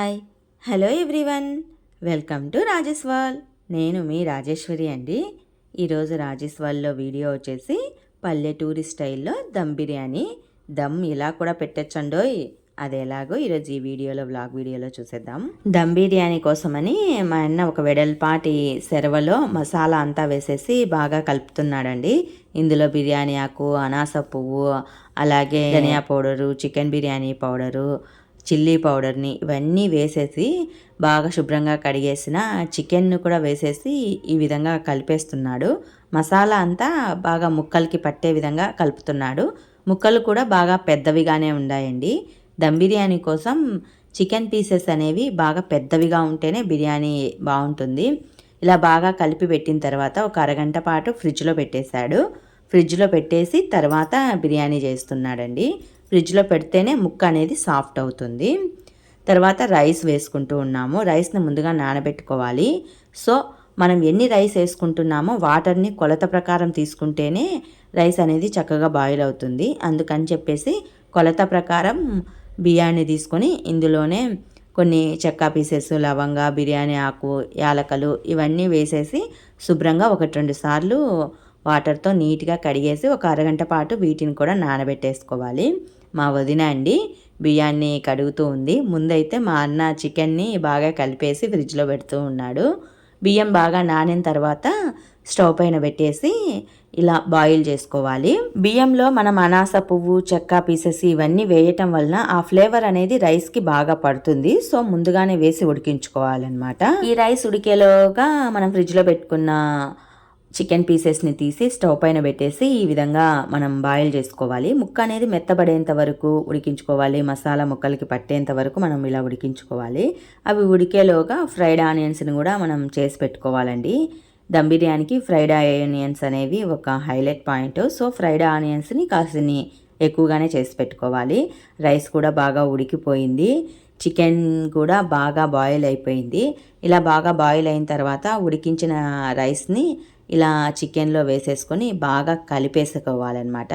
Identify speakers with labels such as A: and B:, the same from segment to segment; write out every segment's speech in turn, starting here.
A: Hi. Hello everyone. Welcome to Rajeshwal. నేను మీ రాజేశ్వరి అండి. ఈరోజు రాజేశ్వాల్లో వీడియో వచ్చేసి పల్లెటూరి స్టైల్లో దమ్ బిర్యానీ. దమ్ ఇలా కూడా పెట్టచ్చండోయ్. అది ఎలాగో ఈరోజు ఈ వీడియోలో బ్లాగ్ వీడియోలో చూసేద్దాం. దమ్ బిర్యానీ కోసమని మా అన్న ఒక వెడల్పాటి సెరవలో మసాలా అంతా వేసేసి బాగా కలుపుతున్నాడండి. ఇందులో బిర్యానీ ఆకు అనాస పువ్వు అలాగే ధనియా powder chicken biryani powder chilli పౌడర్ని ఇవన్నీ వేసేసి బాగా శుభ్రంగా కడిగేసిన చికెన్ను కూడా వేసేసి ఈ విధంగా కలిపేస్తున్నాడు. మసాలా అంతా బాగా ముక్కలకి పట్టే విధంగా కలుపుతున్నాడు. ముక్కలు కూడా బాగా పెద్దవిగానే ఉన్నాయండి దమ్ బిర్యానీ కోసం చికెన్ పీసెస్ అనేవి బాగా పెద్దవిగా ఉంటేనే బిర్యానీ బాగుంటుంది. ఇలా బాగా కలిపి పెట్టిన తర్వాత ఒక అరగంట పాటు ఫ్రిడ్జ్లో పెట్టేశాడు. ఫ్రిడ్జ్లో పెట్టేసి తర్వాత బిర్యానీ చేస్తున్నాడండి. ఫ్రిడ్జ్లో పెడితేనే ముక్క అనేది సాఫ్ట్ అవుతుంది. తర్వాత రైస్ వేసుకుంటూ ఉన్నాము. రైస్ని ముందుగా నానబెట్టుకోవాలి. సో మనం ఎన్ని రైస్ వేసుకుంటున్నామో వాటర్ని కొలత ప్రకారం తీసుకుంటేనే రైస్ అనేది చక్కగా బాయిల్ అవుతుంది. అందుకని చెప్పేసి కొలత ప్రకారం బియ్యాన్ని తీసుకొని ఇందులోనే కొన్ని చెక్క పీసెస్ లవంగా బిర్యానీ ఆకు యాలకలు ఇవన్నీ వేసేసి శుభ్రంగా ఒకటి రెండు సార్లు వాటర్తో నీట్గా కడిగేసి ఒక అరగంట పాటు వీటిని కూడా నానబెట్టేసుకోవాలి. మా వదిన అండి బియ్యాన్ని కడుగుతూ ఉంది. ముందైతే మా అన్న చికెన్ని బాగా కలిపేసి ఫ్రిడ్జ్లో పెడుతూ ఉన్నాడు. బియ్యం బాగా నానిన తర్వాత స్టవ్ పైన పెట్టేసి ఇలా బాయిల్ చేసుకోవాలి. బియ్యంలో మనం అనాస పువ్వు చెక్క పీసెస్ ఇవన్నీ వేయటం వలన ఆ ఫ్లేవర్ అనేది రైస్కి బాగా పడుతుంది. సో ముందుగానే వేసి ఉడికించుకోవాలన్నమాట. ఈ రైస్ ఉడికేలోగా మనం ఫ్రిడ్జ్లో పెట్టుకున్న చికెన్ పీసెస్ని తీసి స్టవ్ పైన పెట్టేసి ఈ విధంగా మనం బాయిల్ చేసుకోవాలి. ముక్క అనేది మెత్తబడేంత వరకు ఉడికించుకోవాలి. మసాలా ముక్కలకి పట్టేంత వరకు మనం ఇలా ఉడికించుకోవాలి. అవి ఉడికేలోగా ఫ్రైడ్ ఆనియన్స్ని కూడా మనం చేసి పెట్టుకోవాలండి. దమ్ బిర్యానీకి ఫ్రైడ్ ఆనియన్స్ అనేవి ఒక హైలైట్ పాయింట్. సో ఫ్రైడ్ ఆనియన్స్ని కాసిని ఎక్కువగానే చేసి పెట్టుకోవాలి. రైస్ కూడా బాగా ఉడికిపోయింది. చికెన్ కూడా బాగా బాయిల్ అయిపోయింది. ఇలా బాగా బాయిల్ అయిన తర్వాత ఉడికించిన రైస్ని ఇలా చికెన్లో వేసేసుకొని బాగా కలిపేసుకోవాలన్నమాట.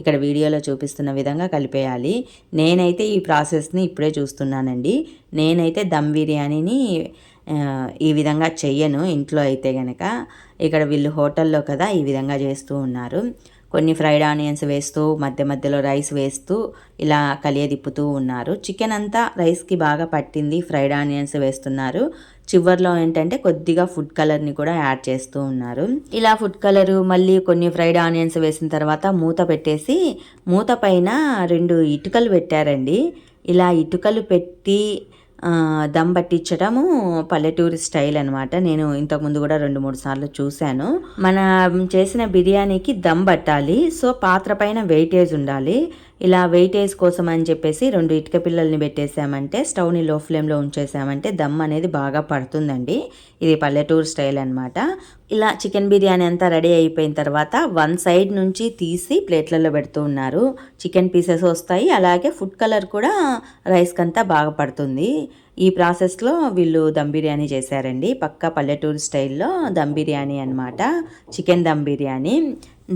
A: ఇక్కడ వీడియోలో చూపిస్తున్న విధంగా కలిపేయాలి. నేనైతే ఈ ప్రాసెస్ని ఇప్పుడే చూస్తున్నానండి. నేనైతే దమ్ బిర్యానీని ఈ విధంగా చెయ్యను ఇంట్లో అయితే కనుక ఇక్కడ వీళ్ళు హోటల్లో కదా ఈ విధంగా చేస్తూ ఉన్నారు. కొన్ని ఫ్రైడ్ ఆనియన్స్ వేస్తూ మధ్య మధ్యలో రైస్ వేస్తూ ఇలా కలియదిప్పుతూ ఉన్నారు. చికెన్ అంతా రైస్కి బాగా పట్టింది ఫ్రైడ్ ఆనియన్స్ వేస్తున్నారు. చివర్లో ఏంటంటే కొద్దిగా ఫుడ్ కలర్ని కూడా యాడ్ చేస్తూ ఉన్నారు. ఇలా ఫుడ్ కలరు మళ్ళీ కొన్ని ఫ్రైడ్ ఆనియన్స్ వేసిన తర్వాత మూత పెట్టేసి మూత పైన రెండు ఇటుకలు పెట్టారండి. ఇలా ఇటుకలు పెట్టి దమ్ పట్టించడము పల్లెటూరి స్టైల్ అనమాట నేను ఇంతకుముందు కూడా రెండు మూడు సార్లు చూశాను. మనం చేసిన బిర్యానీకి దమ్ పట్టాలి. సో పాత్ర పైన వెయిటేజ్ ఉండాలి. ఇలా వెయిటేజ్ కోసం అని చెప్పేసి రెండు ఇటుక పిల్లల్ని పెట్టేసామంటే స్టవ్ని లో ఫ్లేమ్లో ఉంచేసామంటే దమ్ అనేది బాగా పడుతుందండి. ఇది పల్లెటూరు స్టైల్ అనమాట ఇలా చికెన్ బిర్యానీ అంతా రెడీ అయిపోయిన తర్వాత వన్ సైడ్ నుంచి తీసి ప్లేట్లలో పెడుతూ ఉన్నారు. చికెన్ పీసెస్ వస్తాయి. అలాగే ఫుడ్ కలర్ కూడా రైస్కి అంతా బాగా పడుతుంది. ఈ ప్రాసెస్లో వీళ్ళు దమ్ బిర్యానీ చేశారండి. పక్క పల్లెటూరు స్టైల్లో దమ్ బిర్యానీ అనమాట చికెన్ దమ్ బిర్యానీ.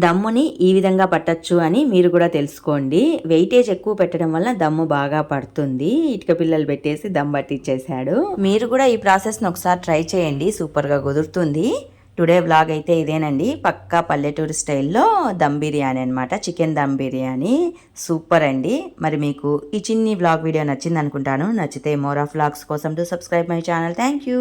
A: దమ్ముని ఈ విధంగా పట్టచ్చు అని మీరు కూడా తెలుసుకోండి. వెయిటేజ్ ఎక్కువ పెట్టడం వల్ల దమ్ము బాగా పడుతుంది. ఇటుక పిల్లలు పెట్టేసి దమ్ పట్టించేశాడు మీరు కూడా ఈ ప్రాసెస్ని ఒకసారి ట్రై చేయండి. సూపర్గా కుదురుతుంది. టుడే బ్లాగ్ అయితే ఇదేనండి. పక్కా పల్లెటూరు స్టైల్లో దమ్ బిర్యానీ అనమాట చికెన్ దమ్ బిర్యానీ. సూపర్ అండి. మరి మీకు ఈ చిన్ని బ్లాగ్ వీడియో నచ్చింది అనుకుంటాను నచ్చితే మోర్ ఆఫ్ బ్లాగ్స్ కోసం to subscribe my channel. Thank you